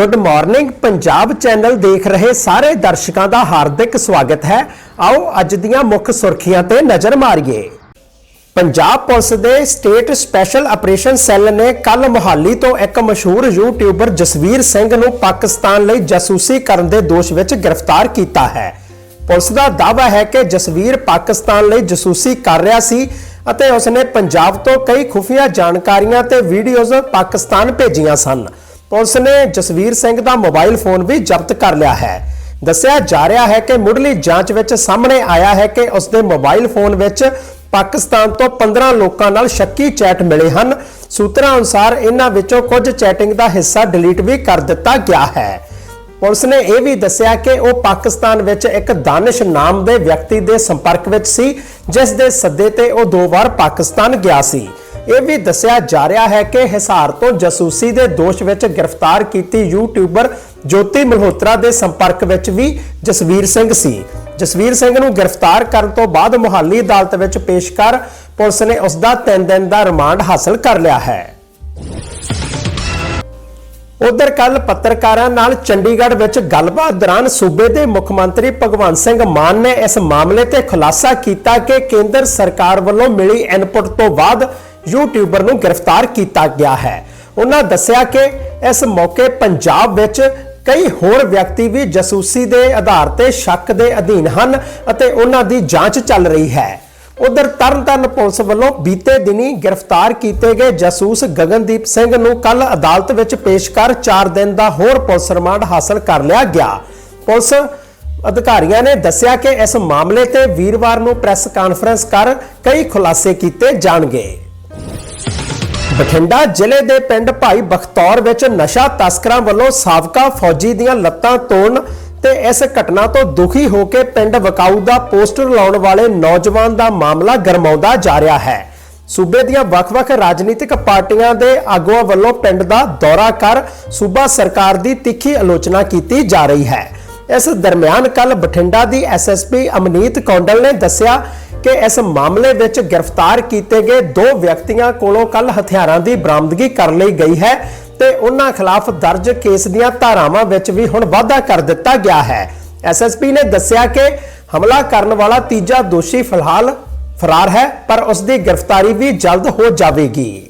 Good morning Punjab channel ਦੇਖ ਰਹੇ ਸਾਰੇ ਦਰਸ਼ਕਾਂ ਦਾ ਹਾਰਦਿਕ ਸਵਾਗਤ ਹੈ। ਆਓ ਅੱਜ ਦੀਆਂ ਮੁੱਖ ਸੁਰਖੀਆਂ ਤੇ ਨਜ਼ਰ ਮਾਰੀਏ। ਪੰਜਾਬ ਪੁਲਿਸ ਦੇ ਸਟੇਟ ਸਪੈਸ਼ਲ ਆਪਰੇਸ਼ਨ ਸੈੱਲ ਨੇ ਕੱਲ ਮੁਹਾਲੀ ਤੋਂ ਇੱਕ ਮਸ਼ਹੂਰ ਯੂਟਿਊਬਰ ਜਸਵੀਰ ਸਿੰਘ ਨੂੰ ਪਾਕਿਸਤਾਨ ਲਈ ਜਾਸੂਸੀ ਕਰਨ ਦੇ ਦੋਸ਼ ਵਿੱਚ ਗ੍ਰਿਫਤਾਰ ਕੀਤਾ ਹੈ। ਪੁਲਿਸ ਦਾ ਦਾਅਵਾ ਹੈ ਕਿ ਜਸਵੀਰ ਪਾਕਿਸਤਾਨ ਲਈ ਜਾਸੂਸੀ ਕਰ ਰਿਹਾ ਸੀ ਅਤੇ ਉਸਨੇ ਪੰਜਾਬ ਤੋਂ ਕਈ ਖੁਫੀਆ ਜਾਣਕਾਰੀਆਂ ਤੇ ਵੀਡੀਓਜ਼ ਪਾਕਿਸਤਾਨ ਭੇਜੀਆਂ ਸਨ। ਪੁਲਿਸ ਨੇ ਜਸਵੀਰ ਸਿੰਘ ਦਾ ਮੋਬਾਈਲ ਫੋਨ ਵੀ ਜ਼ਬਤ ਕਰ ਲਿਆ ਹੈ। ਦੱਸਿਆ ਜਾ ਰਿਹਾ ਹੈ ਕਿ ਮੁੱਢਲੀ ਜਾਂਚ ਵਿੱਚ ਸਾਹਮਣੇ ਆਇਆ ਹੈ ਕਿ ਉਸਦੇ ਮੋਬਾਈਲ ਫੋਨ ਵਿੱਚ ਪਾਕਿਸਤਾਨ ਤੋਂ 15 ਲੋਕਾਂ ਨਾਲ ਸ਼ੱਕੀ ਚੈਟ ਮਿਲੇ ਹਨ। ਸੂਤਰਾਂ ਅਨੁਸਾਰ ਇਹਨਾਂ ਵਿੱਚੋਂ ਕੁਝ ਚੈਟਿੰਗ ਦਾ ਹਿੱਸਾ ਡਿਲੀਟ ਵੀ ਕਰ ਦਿੱਤਾ ਗਿਆ ਹੈ। ਪੁਲਿਸ ਨੇ ਇਹ ਵੀ ਦੱਸਿਆ ਕਿ ਉਹ ਪਾਕਿਸਤਾਨ ਵਿੱਚ ਇੱਕ ਦਾਨਿਸ਼ ਨਾਮ ਦੇ ਵਿਅਕਤੀ ਦੇ ਸੰਪਰਕ ਵਿੱਚ ਸੀ, ਜਿਸ ਦੇ ਸੱਦੇ ਤੇ ਉਹ ਦੋ ਵਾਰ ਪਾਕਿਸਤਾਨ ਗਿਆ ਸੀ। ਇਹ ਵੀ ਦੱਸਿਆ ਜਾ ਰਿਹਾ ਹੈ ਕਿ ਹਿਸਾਰ ਤੋਂ ਜਸੂਸੀ ਦੇ ਦੋਸ਼ ਵਿੱਚ ਗ੍ਰਿਫਤਾਰ ਕੀਤੀ ਯੂਟਿਊਬਰ ਜੋਤੀ ਮਲਹੋਤਰਾ ਦੇ ਸੰਪਰਕ ਵਿੱਚ ਵੀ ਜਸਵੀਰ ਸਿੰਘ ਸੀ। ਜਸਵੀਰ ਸਿੰਘ ਨੂੰ ਗ੍ਰਿਫਤਾਰ ਕਰਨ ਤੋਂ ਬਾਅਦ ਮੁਹਾਲੀ ਅਦਾਲਤ ਵਿੱਚ ਪੇਸ਼ ਕਰ ਪੁਲਿਸ ਨੇ ਉਸ ਦਾ 3 ਦਿਨ ਦਾ ਰਿਮਾਂਡ ਹਾਸਲ ਕਰ ਲਿਆ ਹੈ। ਉਧਰ ਕੱਲ ਪੱਤਰਕਾਰਾਂ ਨਾਲ ਚੰਡੀਗੜ੍ਹ ਵਿੱਚ ਗੱਲਬਾਤ ਦੌਰਾਨ ਸੂਬੇ ਦੇ ਮੁੱਖ ਮੰਤਰੀ ਭਗਵੰਤ ਸਿੰਘ ਮਾਨ ਨੇ ਇਸ ਮਾਮਲੇ ਤੇ ਖੁਲਾਸਾ ਕੀਤਾ ਕਿ ਕੇਂਦਰ ਸਰਕਾਰ ਵੱਲੋਂ ਮਿਲੀ ਇਨਪੁਟ ਤੋਂ ਬਾਅਦ ਯੂਟਿਊਬਰ ਨੂੰ ਗ੍ਰਿਫਤਾਰ ਕੀਤਾ ਗਿਆ ਹੈ। ਉਹਨਾਂ ਦੱਸਿਆ ਕਿ ਇਸ ਮੌਕੇ ਪੰਜਾਬ ਵਿੱਚ ਕਈ ਹੋਰ ਵਿਅਕਤੀ ਵੀ ਜਾਸੂਸੀ ਦੇ ਆਧਾਰ ਤੇ ਸ਼ੱਕ ਦੇ ਅਧੀਨ ਹਨ ਅਤੇ ਉਹਨਾਂ ਦੀ ਜਾਂਚ ਚੱਲ ਰਹੀ ਹੈ। ਉਧਰ ਤਰਨਤਾਰਨ ਪੁਲਿਸ ਵੱਲੋਂ ਬੀਤੇ ਦਿਨੀ ਗ੍ਰਿਫਤਾਰ ਕੀਤੇ ਗਏ ਜਾਸੂਸ ਗਗਨਦੀਪ ਸਿੰਘ ਨੂੰ ਕੱਲ ਅਦਾਲਤ ਵਿੱਚ ਪੇਸ਼ ਕਰ 4 ਦਿਨ ਦਾ ਹੋਰ ਪੁਲਿਸ ਰਿਮਾਂਡ ਹਾਸਲ ਕਰ ਲਿਆ ਗਿਆ। ਪੁਲਿਸ ਅਧਿਕਾਰੀਆਂ ਨੇ ਦੱਸਿਆ ਕਿ ਇਸ ਮਾਮਲੇ ਤੇ ਵੀਰਵਾਰ ਨੂੰ ਪ੍ਰੈਸ ਕਾਨਫਰੰਸ ਕਰ ਕਈ ਖੁਲਾਸੇ ਕੀਤੇ ਜਾਣਗੇ। ਬਠਿੰਡਾ ਜ਼ਿਲ੍ਹੇ ਦੇ ਪਿੰਡ ਭਾਈ ਬਖਤੌਰ ਵਿੱਚ ਨਸ਼ਾ ਤਸਕਰਾਂ ਵੱਲੋਂ ਸਾਬਕਾ ਫੌਜੀ ਦੀਆਂ ਲੱਤਾਂ ਤੋੜਨ ਤੇ ਇਸ ਘਟਨਾ ਤੋਂ ਦੁਖੀ ਹੋ ਕੇ ਪਿੰਡ ਵਕਾਊ ਦਾ ਪੋਸਟਰ ਲਾਉਣ ਵਾਲੇ ਨੌਜਵਾਨ ਦਾ ਮਾਮਲਾ ਗਰਮਾਉਂਦਾ ਜਾ ਰਿਹਾ ਹੈ। ਸੂਬੇ ਦੀਆਂ ਵੱਖ-ਵੱਖ ਰਾਜਨੀਤਿਕ ਪਾਰਟੀਆਂ ਦੇ ਆਗੂਆਂ ਵੱਲੋਂ ਪਿੰਡ ਦਾ ਦੌਰਾ ਕਰ ਸੂਬਾ ਸਰਕਾਰ ਦੀ ਤਿੱਖੀ ਆਲੋਚਨਾ ਕੀਤੀ ਜਾ ਰਹੀ ਹੈ। ਇਸ ਦਰਮਿਆਨ ਕੱਲ ਬਠਿੰਡਾ ਦੀ ਐਸਐਸਪੀ ਅਮਨੀਤ ਕੌਂਡਲ ਨੇ ਦੱਸਿਆ ਕਿ ਇਸ ਮਾਮਲੇ ਵਿੱਚ ਗ੍ਰਿਫਤਾਰ ਕੀਤੇ ਗਏ ਦੋ ਵਿਅਕਤੀਆਂ ਕੋਲੋਂ ਕੱਲ ਹਥਿਆਰਾਂ ਦੀ ਬਰਾਮਦਗੀ ਕਰ ਲਈ ਗਈ ਹੈ ਤੇ ਉਹਨਾਂ ਖਿਲਾਫ ਦਰਜ ਕੇਸ ਦੀਆਂ ਧਾਰਾਵਾਂ ਵਿੱਚ ਵੀ ਹੁਣ ਵਾਧਾ ਕਰ ਦਿੱਤਾ ਗਿਆ ਹੈ। ਐਸਐਸਪੀ ਨੇ ਦੱਸਿਆ ਕਿ ਹਮਲਾ ਕਰਨ ਵਾਲਾ ਤੀਜਾ ਦੋਸ਼ੀ ਫਿਲਹਾਲ ਫਰਾਰ ਹੈ, ਪਰ ਉਸ ਦੀ ਗ੍ਰਿਫਤਾਰੀ ਵੀ ਜਲਦ ਹੋ ਜਾਵੇਗੀ।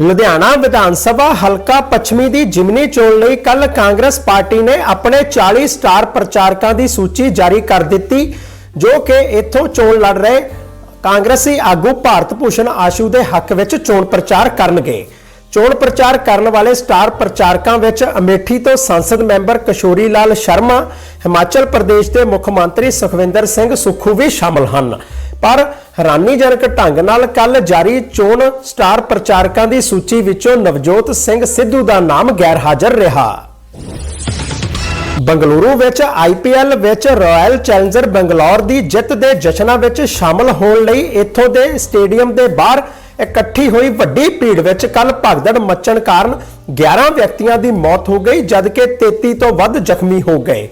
ਲੁਧਿਆਣਾ ਵਿਧਾਨ ਸਭਾ ਹਲਕਾ ਪੱਛਮੀ ਦੀ ਜਿਮਨੀ ਚੋਣ ਲਈ ਕੱਲ ਕਾਂਗਰਸ ਪਾਰਟੀ ਨੇ ਆਪਣੇ 40 ਸਟਾਰ ਪ੍ਰਚਾਰਕਾਂ ਦੀ ਸੂਚੀ ਜਾਰੀ ਕਰ ਦਿੱਤੀ। ਜੋ ਕਿ ਇੱਥੋਂ ਚੋਣ ਲੜ ਰਹੇ ਕਾਂਗਰਸੀ ਆਗੂ ਭਾਰਤ ਭੂਸ਼ਣ ਆਸ਼ੂ ਦੇ ਹੱਕ ਵਿੱਚ ਚੋਣ ਪ੍ਰਚਾਰ ਕਰਨਗੇ। ਚੋਣ ਪ੍ਰਚਾਰ ਕਰਨ ਵਾਲੇ ਸਟਾਰ ਪ੍ਰਚਾਰਕਾਂ ਵਿੱਚ ਅਮੇਠੀ ਤੋਂ ਸੰਸਦ ਮੈਂਬਰ ਕਿਸ਼ੋਰੀ ਲਾਲ ਸ਼ਰਮਾ, ਹਿਮਾਚਲ ਪ੍ਰਦੇਸ਼ ਦੇ ਮੁੱਖ ਮੰਤਰੀ ਸੁਖਵਿੰਦਰ ਸਿੰਘ ਸੁੱਖੂ ਵੀ ਸ਼ਾਮਲ ਹਨ। ਪਰ ਹੈਰਾਨੀਜਨਕ ਢੰਗ ਨਾਲ ਕੱਲ ਜਾਰੀ ਚੋਣ ਸਟਾਰ ਪ੍ਰਚਾਰਕਾਂ ਦੀ ਸੂਚੀ ਵਿੱਚੋਂ ਨਵਜੋਤ ਸਿੰਘ ਸਿੱਧੂ ਦਾ ਨਾਮ ਗੈਰ ਹਾਜ਼ਰ ਰਿਹਾ। ਬੰਗਲੁਰੂ ਵਿੱਚ ਆਈਪੀਐਲ ਵਿੱਚ ਰਾਇਲ ਚੈਲੰਜਰ ਬੰਗਲੌਰ ਦੀ ਜਿੱਤ ਦੇ ਜਸ਼ਨਾਂ ਵਿੱਚ ਸ਼ਾਮਲ ਹੋਣ ਲਈ ਇੱਥੋਂ ਦੇ ਸਟੇਡੀਅਮ ਦੇ ਬਾਹਰ ਇਕੱਠੀ ਹੋਈ ਵੱਡੀ ਭੀੜ ਵਿੱਚ ਕੱਲ ਭਗਦੜ ਮੱਚਣ ਕਾਰਨ 11 ਵਿਅਕਤੀਆਂ ਦੀ ਮੌਤ ਹੋ ਗਈ, ਜਦਕਿ 33 ਤੋਂ ਵੱਧ ਜ਼ਖਮੀ ਹੋ ਗਏ।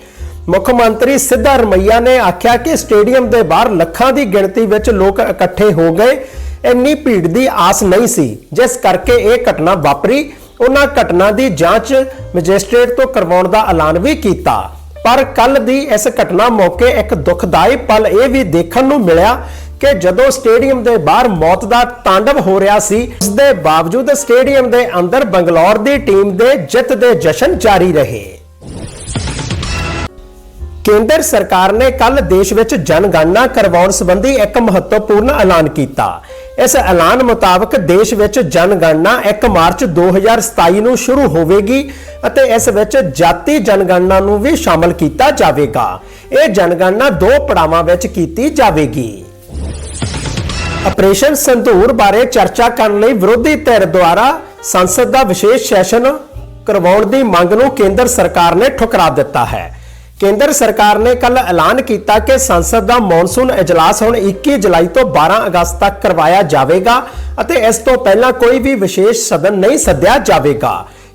ਮੁੱਖ ਮੰਤਰੀ ਸਿੱਧਾ ਰਮਈਆ ਨੇ ਆਖਿਆ ਕਿ ਸਟੇਡੀਅਮ ਦੇ ਬਾਹਰ ਲੱਖਾਂ ਦੀ ਗਿਣਤੀ ਵਿੱਚ ਲੋਕ ਇਕੱਠੇ ਹੋ ਗਏ। ਇੰਨੀ ਭੀੜ ਦੀ ਆਸ ਨਹੀਂ ਸੀ, ਜਿਸ ਕਰਕੇ ਇਹ ਘਟਨਾ ਵਾਪਰੀ। ਉਹਨਾਂ ਘਟਨਾ ਦੀ ਜਾਂਚ ਮੈਜਿਸਟ੍ਰੇਟ ਤੋਂ ਕਰਵਾਉਣ ਦਾ ਐਲਾਨ ਵੀ ਕੀਤਾ। ਪਰ ਕੱਲ ਦੀ ਇਸ ਘਟਨਾ ਮੌਕੇ ਇੱਕ ਦੁਖਦਾਈ ਪਲ ਇਹ ਵੀ ਦੇਖਣ ਨੂੰ ਮਿਲਿਆ ਕਿ ਜਦੋਂ ਸਟੇਡੀਅਮ ਦੇ ਬਾਹਰ ਮੌਤ ਦਾ ਤਾਂਡਵ ਹੋ ਰਿਹਾ ਸੀ ਉਸ ਦੇ ਬਾਵਜੂਦ ਸਟੇਡੀਅਮ ਦੇ ਅੰਦਰ ਬੰਗਲੌਰ ਦੀ ਟੀਮ ਦੇ ਜਿੱਤ ਦੇ ਜਸ਼ਨ ਜਾਰੀ ਰਹੇ। ਕੇਂਦਰ ਸਰਕਾਰ ਨੇ ਕੱਲ ਦੇਸ਼ ਵਿੱਚ ਜਨਗਣਨਾ ਕਰਵਾਉਣ ਸੰਬੰਧੀ ਇੱਕ ਮਹੱਤਵਪੂਰਨ ਐਲਾਨ ਕੀਤਾ। ਇਸ ਐਲਾਨ ਮੁਤਾਬਕ ਦੇਸ਼ ਵਿੱਚ ਜਨਗਣਨਾ 1 ਮਾਰਚ 2027 ਨੂੰ ਸ਼ੁਰੂ ਹੋਵੇਗੀ ਅਤੇ ਇਸ ਵਿੱਚ ਜਾਤੀ ਜਨਗਣਨਾ ਨੂੰ ਵੀ ਸ਼ਾਮਲ ਕੀਤਾ ਜਾਵੇਗਾ। ਇਹ ਜਨਗਣਨਾ ਦੋ ਪੜਾਵਾਂ ਵਿੱਚ ਕੀਤੀ ਜਾਵੇਗੀ। ਆਪਰੇਸ਼ਨ ਸੰਧੂਰ ਬਾਰੇ ਚਰਚਾ ਕਰਨ ਲਈ ਵਿਰੋਧੀ ਧਿਰ ਦੁਆਰਾ ਸੰਸਦ ਦਾ ਵਿਸ਼ੇਸ਼ ਸੈਸ਼ਨ ਕਰਵਾਉਣ ਦੀ ਮੰਗ ਨੂੰ ਕੇਂਦਰ ਸਰਕਾਰ ਨੇ ਠੁਕਰਾ ਦਿੱਤਾ ਹੈ। ਕੇਂਦਰ ਸਰਕਾਰ ਨੇ ਕੱਲ ਐਲਾਨ ਕੀਤਾ ਕਿ ਸੰਸਦ ਦਾ ਮੌਨਸੂਨ ਇਜਲਾਸ ਹੁਣ 21 ਜੁਲਾਈ ਤੋਂ 12 ਅਗਸਤ ਤੱਕ ਕਰਵਾਇਆ ਜਾਵੇਗਾ ਅਤੇ ਇਸ ਤੋਂ ਪਹਿਲਾਂ ਕੋਈ ਵੀ ਵਿਸ਼ੇਸ਼ ਸਦਨ ਨਹੀਂ ਸੱਦਿਆ ਜਾਵੇਗਾ।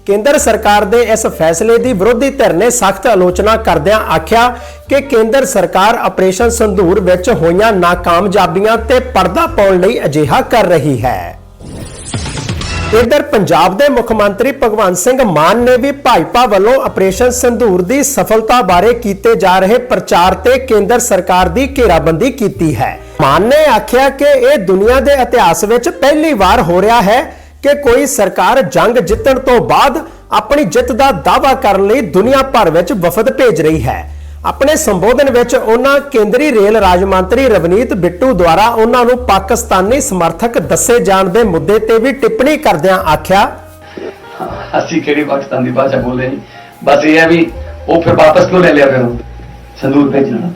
ਕੇਂਦਰ ਸਰਕਾਰ ਦੇ ਇਸ ਫੈਸਲੇ ਦੀ ਵਿਰੋਧੀ ਧਿਰ ਨੇ ਸਖਤ ਆਲੋਚਨਾ ਕਰਦਿਆਂ ਆਖਿਆ ਕਿ ਕੇਂਦਰ ਸਰਕਾਰ ਆਪਰੇਸ਼ਨ ਸੰਧੂਰ ਵਿੱਚ ਹੋਈਆਂ ਨਾਕਾਮਯਾਬੀਆਂ ਤੇ ਪਰਦਾ ਪਾਉਣ ਲਈ ਅਜਿਹਾ ਕਰ ਰਹੀ ਹੈ। ਇਧਰ ਪੰਜਾਬ ਦੇ ਮੁੱਖ ਮੰਤਰੀ ਭਗਵੰਤ ਸਿੰਘ ਮਾਨ ਨੇ ਵੀ ਭਾਜਪਾ ਵੱਲੋਂ ਆਪਰੇਸ਼ਨ ਸੰਧੂਰ ਦੀ ਸਫਲਤਾ ਬਾਰੇ ਕੀਤੇ ਜਾ ਰਹੇ ਪ੍ਰਚਾਰ ਤੇ ਕੇਂਦਰ ਸਰਕਾਰ ਦੀ ਘੇਰਾਬੰਦੀ ਕੀਤੀ ਹੈ। ਮਾਨ ਨੇ ਆਖਿਆ ਕਿ ਇਹ ਦੁਨੀਆ ਦੇ ਇਤਿਹਾਸ ਵਿੱਚ ਪਹਿਲੀ ਵਾਰ ਹੋ ਰਿਹਾ ਹੈ ਕਿ ਕੋਈ ਸਰਕਾਰ ਜੰਗ ਜਿੱਤਣ ਤੋਂ ਬਾਅਦ ਆਪਣੀ ਜਿੱਤ ਦਾ ਦਾਅਵਾ ਕਰਨ ਲਈ ਦੁਨੀਆ ਭਰ ਵਿੱਚ ਵਫਦ ਭੇਜ ਰਹੀ ਹੈ। ਆਪਣੇ ਸੰਬੋਧਨ ਵਿੱਚ ਉਹਨਾਂ ਕੇਂਦਰੀ ਰੇਲ ਰਾਜ ਮੰਤਰੀ ਰਵਨੀਤ ਬਿੱਟੂ ਦੁਆਰਾ ਉਹਨਾਂ ਨੂੰ ਪਾਕਿਸਤਾਨੀ ਸਮਰਥਕ ਦੱਸੇ ਜਾਣ ਦੇ ਮੁੱਦੇ ਤੇ ਵੀ ਟਿੱਪਣੀ ਕਰਦਿਆਂ ਆਖਿਆ। ਅਸੀਂ ਕਿਹੜੀ ਪਾਕਿਸਤਾਨ ਭਾਸ਼ਾ ਬੋਲਦੇ ਨਹੀਂ ਬਸ ਇਹ ਹੈ ਵੀ ਉਹ ਫਿਰ ਵਾਪਸ ਕਿਉਂ ਲੈ ਲਿਆ ਫਿਰ ਸੰਦੂਰ ਭੇਜਣਾ।